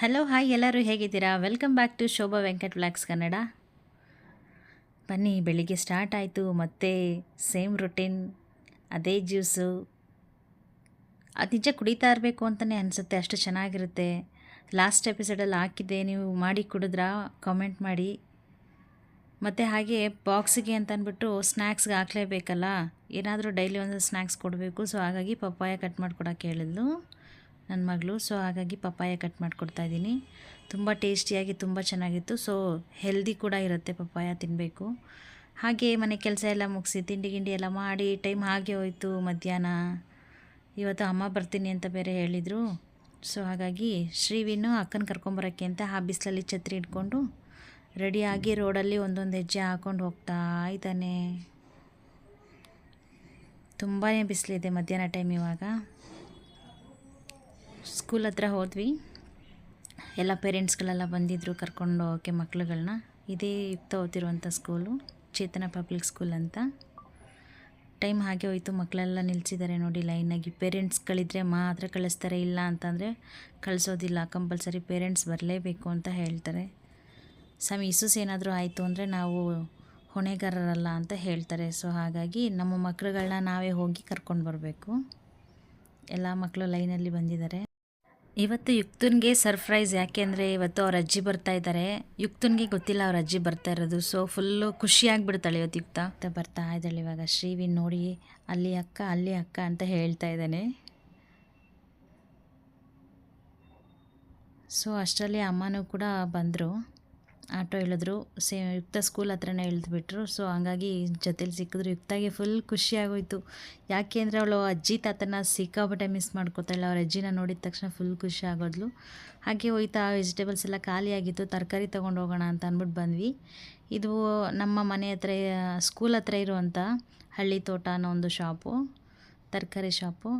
Hello hi ಎಲ್ಲರೂ ಹೇಗಿದ್ದೀರಾ? Welcome back to Shobha Venkat vlogs Kannada. ಬನ್ನಿ, ಬೆಳಿಗ್ಗೆ ಸ್ಟಾರ್ಟ್ ಆಯಿತು, ಮತ್ತೆ ಸೇಮ್ ರೊಟೀನ್ ಅದೇ ಜ್ಯೂಸು ಅದು ನಿಜ ಕುಡಿತಾ ಇರಬೇಕು ಅಂತಲೇ ಅನಿಸುತ್ತೆ, ಅಷ್ಟು ಚೆನ್ನಾಗಿರುತ್ತೆ. ಲಾಸ್ಟ್ ಎಪಿಸೋಡಲ್ಲಿ ಹಾಕಿದ್ದೆ, ನೀವು ಮಾಡಿ ಕುಡಿದ್ರಾ? ಕಾಮೆಂಟ್ ಮಾಡಿ. ಮತ್ತು ಹಾಗೆ ಬಾಕ್ಸಿಗೆ ಅಂತ ಅಂದ್ಬಿಟ್ಟು ಸ್ನ್ಯಾಕ್ಸ್ಗೆ ಹಾಕ್ಲೇಬೇಕಲ್ಲ? ಏನಾದರೂ ಡೈಲಿ ಒಂದು ಸ್ನ್ಯಾಕ್ಸ್ ಕೊಡಬೇಕು ಸೊ ಹಾಗಾಗಿ ಪಪ್ಪಾಯ ಕಟ್ ಮಾಡಿಕೊಡೋಕೆ ಹೇಳಿದ್ಲು. ನನ್ನ ಮಗಳು. ಸೊ ಹಾಗಾಗಿ ಪಪ್ಪಾಯ ಕಟ್ ಮಾಡಿಕೊಡ್ತಾ ಇದ್ದೀನಿ. ತುಂಬ ಟೇಸ್ಟಿಯಾಗಿ ತುಂಬ ಚೆನ್ನಾಗಿತ್ತು. ಸೊ ಹೆಲ್ದಿ ಕೂಡ ಇರುತ್ತೆ ಪಪ್ಪಾಯ ತಿನ್ನಬೇಕು ಹಾಗೆ ಮನೆ ಕೆಲಸ ಎಲ್ಲ ಮುಗಿಸಿ, ತಿಂಡಿ ಗಿಂಡಿ ಎಲ್ಲ ಮಾಡಿ ಟೈಮ್ ಹಾಗೆ ಹೋಯಿತು ಮಧ್ಯಾಹ್ನ. ಇವತ್ತು ಅಮ್ಮ ಬರ್ತೀನಿ ಅಂತ ಬೇರೆ ಹೇಳಿದರು. ಸೊ ಹಾಗಾಗಿ ಶ್ರೀವಿನು ಅಕ್ಕನ ಕರ್ಕೊಂಬರೋಕ್ಕೆ ಅಂತ ಆ ಬಿಸಿಲಲ್ಲಿ ಛತ್ರಿ ಇಟ್ಕೊಂಡು ರೆಡಿಯಾಗಿ ರೋಡಲ್ಲಿ ಒಂದೊಂದು ಹೆಜ್ಜೆ ಹಾಕ್ಕೊಂಡು ಹೋಗ್ತಾ ಇದ್ದಾನೆ. ತುಂಬಾ ಬಿಸಿಲಿದೆ ಮಧ್ಯಾಹ್ನ ಟೈಮ್ ಇವಾಗ. ಸ್ಕೂಲ್ ಹತ್ರ ಹೋದ್ವಿ. ಎಲ್ಲ ಪೇರೆಂಟ್ಸ್ಗಳೆಲ್ಲ ಬಂದಿದ್ದರು ಕರ್ಕೊಂಡು ಹೋಗೋಕ್ಕೆ ಮಕ್ಳುಗಳನ್ನ ಇದೇ ಯುಕ್ತ ಓದ್ತಿರುವಂಥ ಸ್ಕೂಲು ಚೇತನ ಪಬ್ಲಿಕ್ ಸ್ಕೂಲ್ ಅಂತ. ಟೈಮ್ ಹಾಗೆ ಹೋಯಿತು ಮಕ್ಕಳೆಲ್ಲ ನಿಲ್ಲಿಸಿದ್ದಾರೆ ನೋಡಿ ಲೈನಾಗಿ ಪೇರೆಂಟ್ಸ್ಗಳಿದ್ರೆ ಮಾತ್ರ ಕಳಿಸ್ತಾರೆ, ಇಲ್ಲ ಅಂತಂದರೆ ಕಳಿಸೋದಿಲ್ಲ. ಕಂಪಲ್ಸರಿ ಪೇರೆಂಟ್ಸ್ ಬರಲೇಬೇಕು ಅಂತ ಹೇಳ್ತಾರೆ. ಸಮ್ ಇಸೂಸ್ ಏನಾದರೂ ಆಯಿತು ಅಂದರೆ ನಾವು ಹೊಣೆಗಾರರಲ್ಲ ಅಂತ ಹೇಳ್ತಾರೆ. ಸೊ ಹಾಗಾಗಿ ನಮ್ಮ ಮಕ್ಳುಗಳನ್ನ ನಾವೇ ಹೋಗಿ ಕರ್ಕೊಂಡು ಬರಬೇಕು. ಎಲ್ಲ ಮಕ್ಕಳು ಲೈನಲ್ಲಿ ಬಂದಿದ್ದಾರೆ. ಇವತ್ತು ಯುಕ್ತನ್ಗೆ ಸರ್ಪ್ರೈಸ್ ಯಾಕೆಂದರೆ ಇವತ್ತು ಅವ್ರ ಅಜ್ಜಿ ಬರ್ತಾ ಇದ್ದಾರೆ ಯುಕ್ತನ್ಗೆ ಗೊತ್ತಿಲ್ಲ ಅವ್ರ ಅಜ್ಜಿ ಬರ್ತಾ ಇರೋದು. ಸೊ ಫುಲ್ಲು ಖುಷಿಯಾಗಿಬಿಡ್ತಾಳೆ ಇವತ್ತು ಯುಕ್ತ. ಬರ್ತಾ ಇದ್ದಾಳೆ ಇವಾಗ. ಶ್ರೀವಿ ನೋಡಿ, ಅಲ್ಲಿ ಅಕ್ಕ ಅಲ್ಲಿ ಅಕ್ಕ ಅಂತ ಹೇಳ್ತಾ ಇದ್ದಾನೆ. ಸೊ ಅಷ್ಟರಲ್ಲಿ ಅಮ್ಮನೂ ಕೂಡ ಬಂದರು. ಆಟೋ ಇಳಿದ್ರು ಸೇ, ಯುಕ್ತ ಸ್ಕೂಲ್ ಹತ್ರನೇ ಇಳಿದ್ಬಿಟ್ರು ಸೊ ಹಂಗಾಗಿ ಜೊತೇಲಿ ಸಿಕ್ಕಿದ್ರು. ಯುಕ್ತಾಗೆ ಫುಲ್ ಖುಷಿಯಾಗೋಯ್ತು ಯಾಕೆ ಅಂದರೆ ಅವಳು ಅಜ್ಜಿ ತಾತನ ಸಿಕ್ಕಾಪಟ್ಟೆ ಮಿಸ್ ಮಾಡ್ಕೋತಾಳೆ ಅವ್ರ ಅಜ್ಜಿನ ನೋಡಿದ ತಕ್ಷಣ ಫುಲ್ ಖುಷಿ ಆಗೋದ್ಲು. ಹಾಗೆ ಹೋಯ್ತಾ ವೆಜಿಟೇಬಲ್ಸ್ ಎಲ್ಲ ಖಾಲಿಯಾಗಿತ್ತು ತರಕಾರಿ ತೊಗೊಂಡು ಹೋಗೋಣ ಅಂತ ಅಂದ್ಬಿಟ್ಟು ಬಂದ್ವಿ. ಇದು ನಮ್ಮ ಮನೆ ಹತ್ರ ಸ್ಕೂಲ್ ಹತ್ರ ಇರುವಂಥ ಹಳ್ಳಿ ತೋಟ ಅನ್ನೋ ಒಂದು ಶಾಪು. ತರಕಾರಿ ಶಾಪು.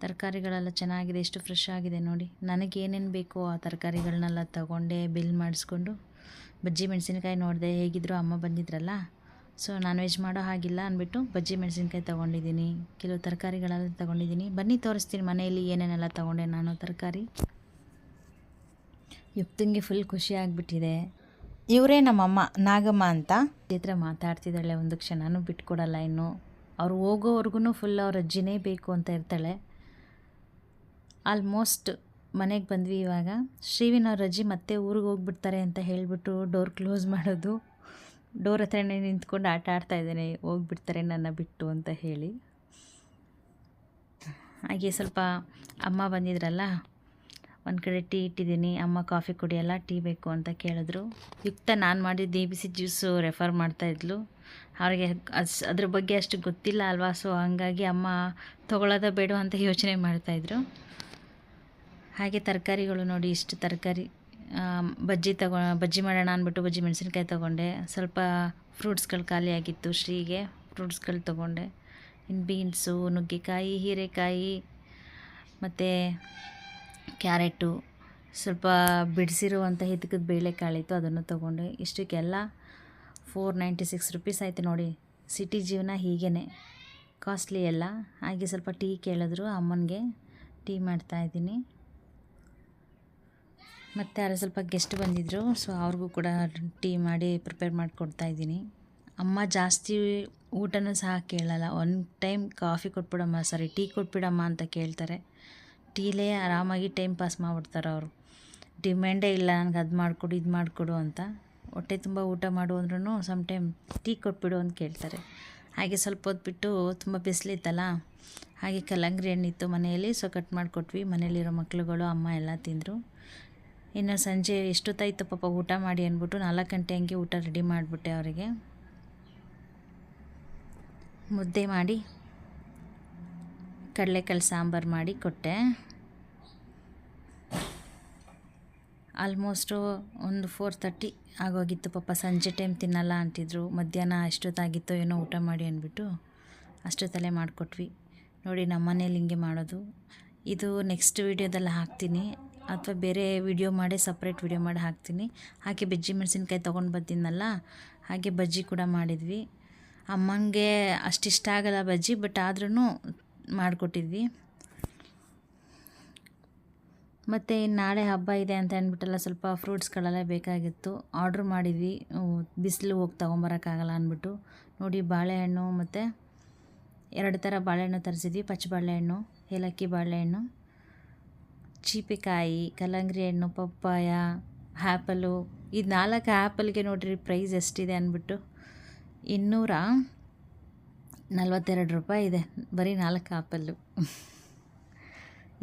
ತರಕಾರಿಗಳೆಲ್ಲ ಚೆನ್ನಾಗಿದೆ. ಎಷ್ಟು ಫ್ರೆಶ್ ಆಗಿದೆ ನೋಡಿ. ನನಗೆ ಏನೇನು ಬೇಕೋ ಆ ತರಕಾರಿಗಳನ್ನೆಲ್ಲ ತಗೊಂಡೆ ಬಿಲ್ ಮಾಡಿಸ್ಕೊಂಡು ಬಜ್ಜಿ ಮೆಣಸಿನ್ಕಾಯಿ ನೋಡಿದೆ ಹೇಗಿದ್ರು ಅಮ್ಮ ಬಂದಿದ್ರಲ್ಲ ಸೊ ನಾನ್ ವೆಜ್ ಮಾಡೋ ಹಾಗಿಲ್ಲ ಅಂದ್ಬಿಟ್ಟು ಬಜ್ಜಿ ಮೆಣಸಿನ್ಕಾಯಿ ತೊಗೊಂಡಿದ್ದೀನಿ. ಕೆಲವು ತರಕಾರಿಗಳೆಲ್ಲ ತೊಗೊಂಡಿದ್ದೀನಿ. ಬನ್ನಿ ತೋರಿಸ್ತೀನಿ ಮನೆಯಲ್ಲಿ ಏನೇನೆಲ್ಲ ತೊಗೊಂಡೆ ನಾನು ತರಕಾರಿ. ಯುಕ್ತಂಗೆ ಫುಲ್ ಖುಷಿ ಆಗಿಬಿಟ್ಟಿದೆ. ಇವರೇ ನಮ್ಮಮ್ಮ ನಾಗಮ್ಮ ಅಂತ. ಚಿತ್ರ ಮಾತಾಡ್ತಿದ್ದಾಳೆ ಒಂದು ಕ್ಷಣನೂ ಬಿಟ್ಕೊಡಲ್ಲ ಇನ್ನು. ಅವ್ರು ಹೋಗೋವರೆಗೂ ಫುಲ್ ಅವ್ರ ಅಜ್ಜಿನೇ ಬೇಕು ಅಂತ ಇರ್ತಾಳೆ. ಆಲ್ಮೋಸ್ಟ್ ಮನೆಗೆ ಬಂದ್ವಿ ಇವಾಗ. ಶ್ರೀವಿನ ಅಜ್ಜಿ ಮತ್ತೆ ಊರಿಗೆ ಹೋಗ್ಬಿಡ್ತಾರೆ ಅಂತ ಹೇಳಿಬಿಟ್ಟು ಡೋರ್ ಕ್ಲೋಸ್ ಮಾಡೋದು. ಡೋರ್ ಹತ್ರನೇ ನಿಂತ್ಕೊಂಡು ಆಟ ಆಡ್ತಾ ಇದ್ದೇನೆ. ಹೋಗ್ಬಿಡ್ತಾರೆ ನನ್ನ ಬಿಟ್ಟು ಅಂತ ಹೇಳಿ. ಹಾಗೆ ಸ್ವಲ್ಪ ಅಮ್ಮ ಬಂದಿದ್ರಲ್ಲ, ಒಂದು ಕಡೆ ಟೀ ಇಟ್ಟಿದ್ದೀನಿ. ಅಮ್ಮ ಕಾಫಿ ಕುಡಿಯಲ್ಲ, ಟೀ ಬೇಕು ಅಂತ ಕೇಳಿದ್ರು. ಯುಕ್ತ ನಾನು ಮಾಡಿದ್ದು A B C juice refer ಮಾಡ್ತಾಯಿದ್ಲು ಅವ್ರಿಗೆ ಅದ್ರ ಬಗ್ಗೆ ಅಷ್ಟು ಗೊತ್ತಿಲ್ಲ ಅಲ್ವಾ? ಸೊ ಹಂಗಾಗಿ ಅಮ್ಮ ತೊಗೊಳ್ಳೋದ ಬೇಡ ಅಂತ ಯೋಚನೆ ಮಾಡ್ತಾಯಿದ್ರು ಹಾಗೆ ತರಕಾರಿಗಳು ನೋಡಿ, ಇಷ್ಟು ತರಕಾರಿ. ಬಜ್ಜಿ ತಗೋ, ಬಜ್ಜಿ ಮಾಡೋಣ ಅಂದ್ಬಿಟ್ಟು ಬಜ್ಜಿ ಮೆಣಸಿನ್ಕಾಯಿ ತೊಗೊಂಡೆ. ಸ್ವಲ್ಪ ಫ್ರೂಟ್ಸ್ಗಳು ಖಾಲಿಯಾಗಿತ್ತು ಶ್ರೀಗೆ ಫ್ರೂಟ್ಸ್ಗಳು ತೊಗೊಂಡೆ. ಇನ್ನು ಬೀನ್ಸು, ನುಗ್ಗೆಕಾಯಿ, ಹೀರೆಕಾಯಿ, ಮತ್ತು ಕ್ಯಾರೆಟು. ಸ್ವಲ್ಪ ಬಿಡಿಸಿರುವಂಥ ಹಿತಕದ ಬೇಳೆಕಾಳಿತ್ತು, ಅದನ್ನು ತೊಗೊಂಡೆ. ಇಷ್ಟಕ್ಕೆಲ್ಲ ಫೋರ್ ನೈಂಟಿ ಸಿಕ್ಸ್ ರುಪೀಸ್ ಆಯಿತು ನೋಡಿ. ಸಿಟಿ ಜೀವನ ಹೀಗೇ ಕಾಸ್ಟ್ಲಿ ಎಲ್ಲ ಹಾಗೆ ಸ್ವಲ್ಪ ಟೀ ಕೇಳಿದ್ರು, ಅಮ್ಮನಿಗೆ ಟೀ ಮಾಡ್ತಾಯಿದ್ದೀನಿ ಮತ್ತು ಯಾರೋ ಸ್ವಲ್ಪ ಗೆಸ್ಟ್ ಬಂದಿದ್ದರು ಸೊ ಅವ್ರಿಗೂ ಕೂಡ ಟೀ ಮಾಡಿ ಪ್ರಿಪೇರ್ ಮಾಡಿಕೊಡ್ತಾ ಇದ್ದೀನಿ. ಅಮ್ಮ ಜಾಸ್ತಿ ಊಟನೂ ಸಹ ಕೇಳಲ್ಲ. ಒನ್ ಟೈಮ್ ಕಾಫಿ ಕೊಟ್ಬಿಡಮ್ಮ ಸಾರಿ ಟೀ ಕೊಟ್ಬಿಡಮ್ಮ ಅಂತ ಕೇಳ್ತಾರೆ. ಟೀಲೇ ಆರಾಮಾಗಿ ಟೈಮ್ ಪಾಸ್ ಮಾಡಿಬಿಡ್ತಾರೆ ಅವರು. ಡಿಮ್ಯಾಂಡೇ ಇಲ್ಲ, ನನಗೆ ಅದು ಮಾಡಿಕೊಡು, ಇದು ಮಾಡಿಕೊಡು ಅಂತ. ಹೊಟ್ಟೆ ತುಂಬ ಊಟ ಮಾಡು ಅಂದ್ರೂ ಸಮ್ ಟೈಮ್ ಟೀ ಕೊಟ್ಬಿಡು ಅಂತ ಕೇಳ್ತಾರೆ. ಹಾಗೆ ಸ್ವಲ್ಪ ಹೊತ್ತು ಬಿಟ್ಟು ತುಂಬ ಬಿಸಿಲಿತ್ತಲ್ಲ, ಹಾಗೆ ಕಲ್ಲಂಗಡಿ ಹಣ್ಣಿತ್ತು ಮನೆಯಲ್ಲಿ ಸೊ ಕಟ್ ಮಾಡಿಕೊಟ್ವಿ. ಮನೇಲಿರೋ ಮಕ್ಕಳುಗಳು ಅಮ್ಮ ಎಲ್ಲ ತಿಂದರು. ಇನ್ನು ಸಂಜೆ ಎಷ್ಟೊತ್ತಾಯಿತು ಪಾಪ ಊಟ ಮಾಡಿ ಅಂದ್ಬಿಟ್ಟು ನಾಲ್ಕು ಗಂಟೆ ಹಂಗೆ ಊಟ ರೆಡಿ ಮಾಡಿಬಿಟ್ಟೆ ಅವರಿಗೆ. ಮುದ್ದೆ ಮಾಡಿ, ಕಡಲೆಕಾಳು ಸಾಂಬಾರು ಮಾಡಿ ಕೊಟ್ಟೆ. ಆಲ್ಮೋಸ್ಟು ಒಂದು ಫೋರ್ ತರ್ಟಿ ಆಗೋಗಿತ್ತು ಪಾಪ, ಸಂಜೆ ಟೈಮ್ ತಿನ್ನಲ್ಲ ಅಂತಿದ್ರು. ಮಧ್ಯಾಹ್ನ ಎಷ್ಟೊತ್ತಾಗಿತ್ತೋ ಏನೋ ಊಟ ಮಾಡಿ ಅಂದ್ಬಿಟ್ಟು ಅಷ್ಟೊತ್ತಲ್ಲೇ ಮಾಡಿಕೊಟ್ವಿ. ನೋಡಿ ನಮ್ಮ ಮನೇಲಿ ಹಿಂಗೆ ಮಾಡೋದು. ಇದು ನೆಕ್ಸ್ಟ್ ವೀಡಿಯೋದಲ್ಲಿ ಹಾಕ್ತೀನಿ. ಅಥವಾ ಬೇರೆ ವಿಡಿಯೋ ಮಾಡಿ ಸಪ್ರೇಟ್ ವಿಡಿಯೋ ಮಾಡಿ ಹಾಕ್ತೀನಿ. ಹಾಗೆ ಬಜ್ಜಿ ಮೆಣಸಿನ್ಕಾಯಿ ತೊಗೊಂಡು ಬಂದಿದ್ನಲ್ಲ, ಹಾಗೆ ಬಜ್ಜಿ ಕೂಡ ಮಾಡಿದ್ವಿ. ಅಮ್ಮನಿಗೆ ಅಷ್ಟಿಷ್ಟ ಆಗಲ್ಲ ಬಜ್ಜಿ ಬಟ್ ಆದ್ರೂ ಮಾಡಿಕೊಟ್ಟಿದ್ವಿ. ಮತ್ತು ನಾಳೆ ಹಬ್ಬ ಇದೆ ಅಂತ ಅಂದ್ಬಿಟ್ಟೆಲ್ಲ ಸ್ವಲ್ಪ ಫ್ರೂಟ್ಸ್ಗಳೆಲ್ಲ ಬೇಕಾಗಿತ್ತು. ಆರ್ಡ್ರ್ ಮಾಡಿದ್ವಿ. ಬಿಸಿಲು ಹೋಗಿ ತೊಗೊಂಬರೋಕ್ಕಾಗಲ್ಲ ಅಂದ್ಬಿಟ್ಟು. ನೋಡಿ, ಬಾಳೆಹಣ್ಣು ಮತ್ತು ಎರಡು ಥರ ಬಾಳೆಹಣ್ಣು ತರಿಸಿದ್ವಿ. ಪಚ್ಚ ಬಾಳೆಹಣ್ಣು ಏಲಕ್ಕಿ ಬಾಳೆಹಣ್ಣು. ಚೀಪಿಕಾಯಿ ಕಲ್ಲಂಗಡಿ ಹಣ್ಣು, ಪಪ್ಪಾಯ ಆ್ಯಪಲು ಇದು ನಾಲ್ಕು ಆ್ಯಪಲ್ಗೆ ನೋಡಿರಿ ಪ್ರೈಸ್ ಎಷ್ಟಿದೆ ಅಂದ್ಬಿಟ್ಟು. ಇನ್ನೂರ ನಲ್ವತ್ತೆರಡು ರೂಪಾಯಿ ಇದೆ, ಬರೀ ನಾಲ್ಕು ಆ್ಯಪಲ್ಲು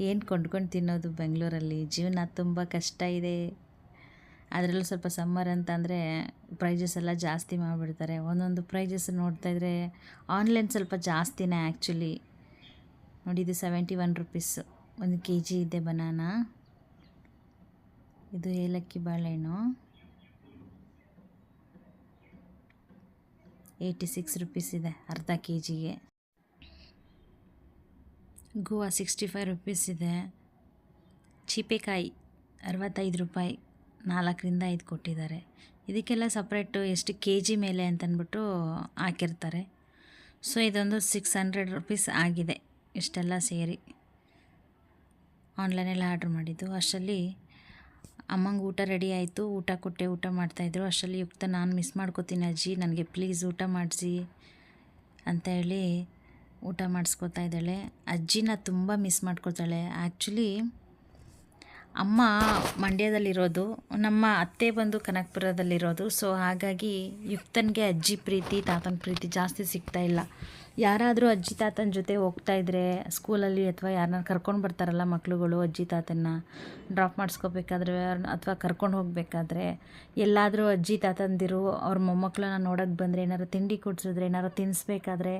ಏನು ಕೊಂಡ್ಕೊಂಡು ತಿನ್ನೋದು ಬೆಂಗಳೂರಲ್ಲಿ? ಜೀವನ ತುಂಬ ಕಷ್ಟ ಇದೆ. ಅದರಲ್ಲೂ ಸ್ವಲ್ಪ ಸಮ್ಮರ್ ಅಂತಂದರೆ ಪ್ರೈಜಸ್ ಎಲ್ಲ ಜಾಸ್ತಿ ಮಾಡಿಬಿಡ್ತಾರೆ. ಒಂದೊಂದು ಪ್ರೈಜಸ್ ನೋಡ್ತಾ ಇದ್ದರೆ ಆನ್ಲೈನ್ ಸ್ವಲ್ಪ ಜಾಸ್ತಿನೇ ಆ್ಯಕ್ಚುಲಿ ನೋಡಿ ಸೆವೆಂಟಿ ಒನ್ ರುಪೀಸು ಒಂದು ಕೆ ಜಿ ಇದೆ ಬನಾನ. ಇದು ಏಲಕ್ಕಿ ಬಾಳೆಹಣ್ಣು. ಏಯ್ಟಿ ಸಿಕ್ಸ್ ರುಪೀಸ್ ಇದೆ, ಅರ್ಧ ಕೆ ಜಿಗೆ ಗೋವಾ ಸಿಕ್ಸ್ಟಿ ಫೈವ್ ರುಪೀಸ್ ಇದೆ. ಚೀಪೆಕಾಯಿ ಅರವತ್ತೈದು ರೂಪಾಯಿ, ನಾಲ್ಕರಿಂದ ಐದು ಕೊಟ್ಟಿದ್ದಾರೆ. ಇದಕ್ಕೆಲ್ಲ ಸಪ್ರೇಟು ಎಷ್ಟು ಕೆ ಜಿ ಮೇಲೆ ಅಂತಂದ್ಬಿಟ್ಟು ಹಾಕಿರ್ತಾರೆ. ಸೊ ಇದೊಂದು ಸಿಕ್ಸ್ ಹಂಡ್ರೆಡ್ ರುಪೀಸ್ ಆಗಿದೆ ಇಷ್ಟೆಲ್ಲ ಸೇರಿ. ಆನ್ಲೈನೆಲ್ಲ ಆರ್ಡ್ರ್ ಮಾಡಿದ್ದು. ಅಷ್ಟರಲ್ಲಿ ಅಮ್ಮಂಗೆ ಊಟ ರೆಡಿ ಆಯಿತು. ಊಟ ಕೊಟ್ಟೆ, ಊಟ ಮಾಡ್ತಾಯಿದ್ರು ಅಷ್ಟರಲ್ಲಿ ಯುಕ್ತ, ನಾನು ಮಿಸ್ ಮಾಡ್ಕೋತೀನಿ ಅಜ್ಜಿ. ನನಗೆ ಪ್ಲೀಸ್ ಊಟ ಮಾಡಿಸಿ ಅಂತ ಹೇಳಿ ಊಟ ಮಾಡಿಸ್ಕೊತಾ ಇದ್ದಾಳೆ. ಅಜ್ಜಿನ ತುಂಬ ಮಿಸ್ ಮಾಡ್ಕೊತಾಳೆ ಆ್ಯಕ್ಚುಲಿ ಅಮ್ಮ ಮಂಡ್ಯದಲ್ಲಿರೋದು, ನಮ್ಮ ಅತ್ತೆ ಬಂದು ಕನಕಪುರದಲ್ಲಿರೋದು ಸೊ ಹಾಗಾಗಿ ಯುಕ್ತನಿಗೆ ಅಜ್ಜಿ ಪ್ರೀತಿ, ತಾತನ ಪ್ರೀತಿ ಜಾಸ್ತಿ ಸಿಗ್ತಾ ಇಲ್ಲ. ಯಾರಾದರೂ ಅಜ್ಜಿ ತಾತನ ಜೊತೆ ಹೋಗ್ತಾ ಇದ್ದರೆ ಸ್ಕೂಲಲ್ಲಿ ಅಥವಾ ಯಾರನ್ನ ಕರ್ಕೊಂಡು ಬರ್ತಾರಲ್ಲ ಮಕ್ಕಳುಗಳು ಅಜ್ಜಿ ತಾತನ ಡ್ರಾಪ್ ಮಾಡಿಸ್ಕೋಬೇಕಾದ್ರೆ ಅಥವಾ ಕರ್ಕೊಂಡು ಹೋಗಬೇಕಾದ್ರೆ, ಎಲ್ಲಾದರೂ ಅಜ್ಜಿ ತಾತಂದಿರು ಅವ್ರ ಮೊಮ್ಮಕ್ಕಳನ್ನ ನೋಡೋಕ್ಕೆ ಬಂದರೆ ಏನಾರು ತಿಂಡಿ ಕೊಡ್ಸಿದ್ರೆ ಏನಾರು ತಿನ್ನಿಸ್ಬೇಕಾದ್ರೆ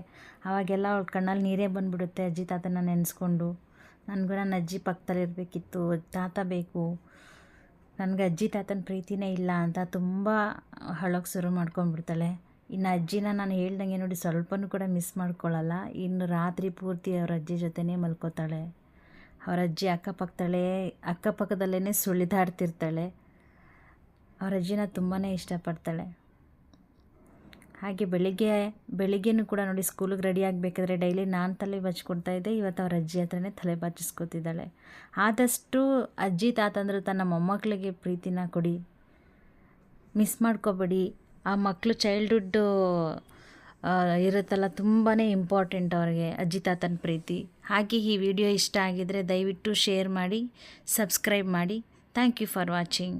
ಅವಾಗೆಲ್ಲ ಅವ್ರ ಕಣ್ಣಲ್ಲಿ ನೀರೇ ಬಂದುಬಿಡುತ್ತೆ ಅಜ್ಜಿ ತಾತನ ನೆನೆಸ್ಕೊಂಡು. ನನಗೂ ನನ್ನ ಅಜ್ಜಿ ಪಕ್ಕದಲ್ಲಿ ಇರಬೇಕಿತ್ತು, ತಾತ ಬೇಕು. ನನಗೆ ಅಜ್ಜಿ, ತಾತನ ಪ್ರೀತಿನೇ ಇಲ್ಲ ಅಂತ ತುಂಬ ಹಳೋಕ್ಕೆ ಶುರು ಮಾಡ್ಕೊಂಡ್ಬಿಡ್ತಾಳೆ. ಇನ್ನು ಅಜ್ಜಿನ ನಾನು ಹೇಳ್ದಂಗೆ ನೋಡಿ ಸ್ವಲ್ಪನೂ ಕೂಡ ಮಿಸ್ ಮಾಡ್ಕೊಳ್ಳಲ್ಲ ಇನ್ನು ರಾತ್ರಿ ಪೂರ್ತಿ ಅವ್ರ ಅಜ್ಜಿ ಜೊತೆನೇ ಮಲ್ಕೋತಾಳೆ. ಅವ್ರ ಅಜ್ಜಿ ಅಕ್ಕಪಕ್ಕದಲ್ಲೇ ಅಕ್ಕಪಕ್ಕದಲ್ಲೇ ಸುಳಿದಾಡ್ತಿರ್ತಾಳೆ. ಅವ್ರ ಅಜ್ಜಿನ ತುಂಬಾ ಇಷ್ಟಪಡ್ತಾಳೆ. ಹಾಗೆ ಬೆಳಿಗ್ಗೆ, ಬೆಳಿಗ್ಗೆನೂ ಕೂಡ ನೋಡಿ ಸ್ಕೂಲಿಗೆ ರೆಡಿ ಆಗಬೇಕಾದ್ರೆ ಡೈಲಿ ನಾನು ತಲೆ ಬಚ್ಕೊಡ್ತಾ ಇದ್ದೆ. ಇವತ್ತು ಅವ್ರ ಅಜ್ಜಿ ಹತ್ರನೇ ತಲೆ ಬಾಚಿಸ್ಕೊತಿದ್ದಾಳೆ. ಆದಷ್ಟು ಅಜ್ಜಿ ತಾತಂದರು ತನ್ನ ಮೊಮ್ಮಕ್ಕಳಿಗೆ ಪ್ರೀತಿನ ಕೊಡಿ. ಮಿಸ್ ಮಾಡ್ಕೋಬೇಡಿ. ಆ ಮಕ್ಕಳು ಚೈಲ್ಡ್ಹುಡ್ಡು ಇರುತ್ತಲ್ಲ ತುಂಬಾ ಇಂಪಾರ್ಟೆಂಟ್ ಅವ್ರಿಗೆ, ಅಜ್ಜಿ ತಾತನ ಪ್ರೀತಿ. ಹಾಗೆ ಈ ವಿಡಿಯೋ ಇಷ್ಟ ಆಗಿದರೆ ದಯವಿಟ್ಟು ಶೇರ್ ಮಾಡಿ ಸಬ್ಸ್ಕ್ರೈಬ್ ಮಾಡಿ. Thank you for watching